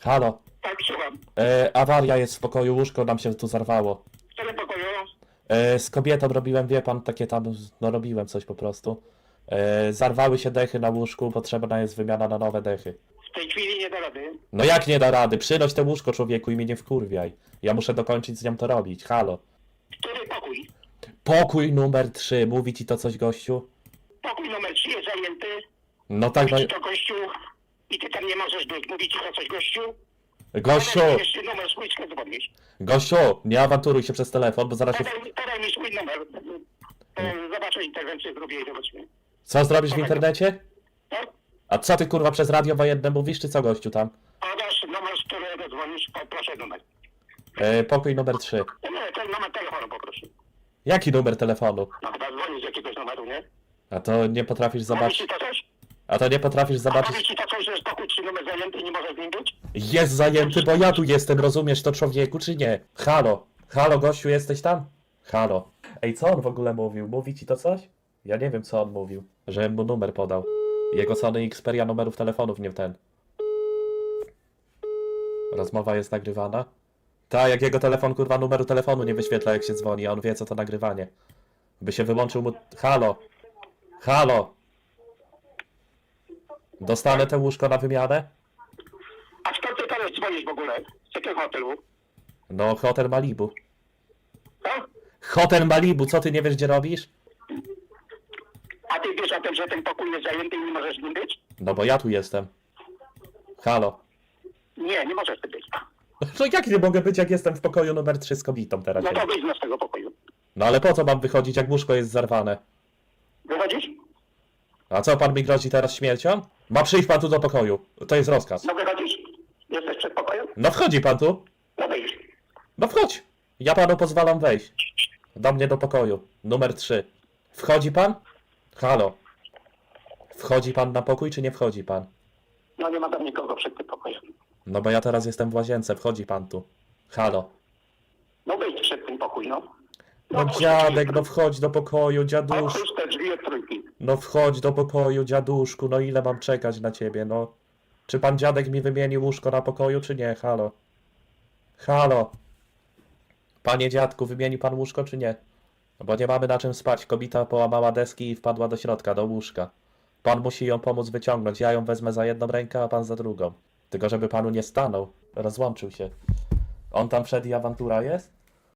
Halo. Tak, słucham. E, awaria jest w pokoju, łóżko nam się tu zarwało. W którym pokoju? E, z kobietą robiłem, wie pan, takie tam, no robiłem coś po prostu. E, zarwały się dechy na łóżku, potrzebna jest wymiana na nowe dechy. W tej chwili nie da rady. No jak nie da rady? Przynoś te łóżko człowieku i mnie nie wkurwiaj. Ja muszę dokończyć z nią to robić, halo. Który pokój? Pokój numer 3, mówi ci to coś gościu? Pokój numer 3 jest zajęty. No tak, no, to gościu i ty tam nie możesz być. Mówi ci to coś gościu? gościu, Podaj mi jeszcze numer swój, skąd dzwonisz. gościu, nie awanturuj się przez telefon, bo zaraz się... Podaj, podaj mi swój numer. E, Zobaczę interwencję, zrobię i zobaczymy. Co zrobisz w internecie? No? A co ty kurwa przez radio wojenne mówisz, czy co gościu tam? Podasz numer, z którego dzwonisz, po- proszę numer. E, pokój numer 3. Nie, ten numer telefonu poproszę. Jaki numer telefonu? No chyba dzwonisz z jakiegoś numeru, nie? A to nie potrafisz Mówi zobaczyć. ci to coś? A to nie potrafisz A zobaczyć. mówi ci to coś, że jest pokój 3 numer zajęty i nie możesz z nim być? Jest zajęty, bo ja tu jestem, rozumiesz to człowieku, czy nie? Halo, halo gościu, jesteś tam? Halo. Ej, co on w ogóle mówił? Mówi ci to coś? Ja nie wiem, co on mówił. Żebym mu numer podał. Jego Sony Xperia numerów telefonów nie ten. Rozmowa jest nagrywana? Tak, jak jego telefon, kurwa, numeru telefonu nie wyświetla, jak się dzwoni, a on wie, co to nagrywanie. By się wyłączył mu... Halo! Halo! Dostanę te łóżko na wymianę? A skąd ty teraz dzwonisz w ogóle? Z jakiego hotelu? No, hotel Malibu. Co? Hotel Malibu, co ty nie wiesz, gdzie robisz? A ty wiesz o tym, że ten pokój jest zajęty i nie możesz z nim być? No bo ja tu jestem. Halo. Nie, nie możesz ty być. No jak nie mogę być, jak jestem w pokoju numer 3 z kobietą teraz? No to wyjdź no z tego pokoju. No ale po co mam wychodzić, jak łóżko jest zarwane? Wychodzisz? A co, pan mi grozi teraz śmiercią? Ma przyjść pan tu do pokoju. To jest rozkaz. No wychodzisz? Jesteś przed pokojem? No wchodzi pan tu. No wyjdź. No wchodź. Ja panu pozwalam wejść. Do mnie do pokoju. Numer 3. Wchodzi pan? Halo. Wchodzi pan na pokój, czy nie wchodzi pan? No nie ma tam nikogo przed tym pokojem. No bo ja teraz jestem w łazience, wchodzi pan tu. Halo. No wyjdź przed tym pokój, no. No otwórz te dziadek, drzwi. no wchodź do pokoju, dziadusz. Otwórz te trójki. No wchodź do pokoju, dziaduszku, no ile mam czekać na ciebie, no. Czy pan dziadek mi wymieni łóżko na pokoju, czy nie? Halo. Halo. Panie dziadku, wymieni pan łóżko, czy nie? No Bo nie mamy na czym spać. Kobita połamała deski i wpadła do środka, do łóżka. Pan musi ją pomóc wyciągnąć. Ja ją wezmę za jedną rękę, a pan za drugą. Tylko żeby panu nie stanął. Rozłączył się. On tam wszedł i awantura jest?